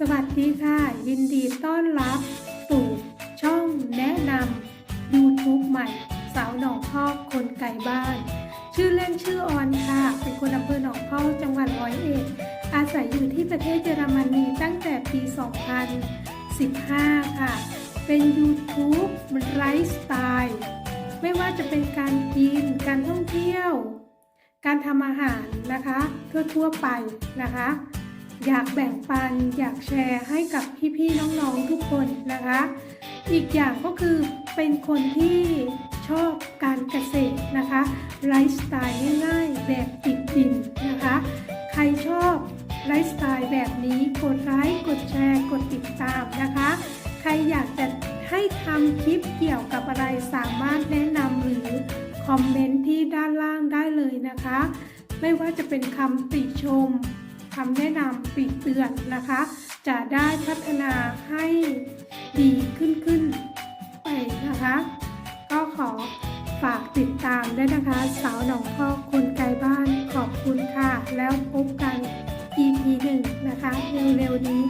สวัสดีค่ะ ยินดีต้อนรับสู่ช่องแนะนำ YouTube ใหม่ สาวหนองพอกคนไก่บ้าน ชื่อเล่นชื่อออนค่ะ เป็นคนอำเภอหนองพอกจังหวัดร้อยเอ็ดอาศัยอยู่ที่ประเทศเยอรมนีตั้งแต่ปี 2015 ค่ะ เป็น YouTube ไลฟ์สไตล์ไม่ว่าจะเป็นการกิน การท่องเที่ยว การทำอาหารนะคะ ทั่วๆไปนะคะ อยากแบ่งปัน อยากแชร์ให้กับพี่ๆน้องๆทุกคนนะคะ อีกอย่างก็คือเป็นคนที่ชอบการเกษตรนะคะไลฟ์สไตล์ง่ายๆแบบติดดินนะคะ ใครชอบไลฟ์สไตล์แบบนี้กดไลค์กดแชร์ กดติดตามนะคะ ใครอยากจะให้ทำคลิปเกี่ยวกับอะไรสามารถแนะนำหรือคอมเมนต์ที่ด้านล่างได้เลยนะคะ ไม่ว่าจะเป็นคำติชม คำแนะนำติเตือนนะคะ จะได้พัฒนาให้ดีขึ้นขึ้นไปนะคะ ก็ขอฝากติดตามด้วยนะคะ สาวหนองพอคนไกลบ้านขอบคุณค่ะ แล้วพบกัน EP หนึ่งนะคะ เร็วๆนี้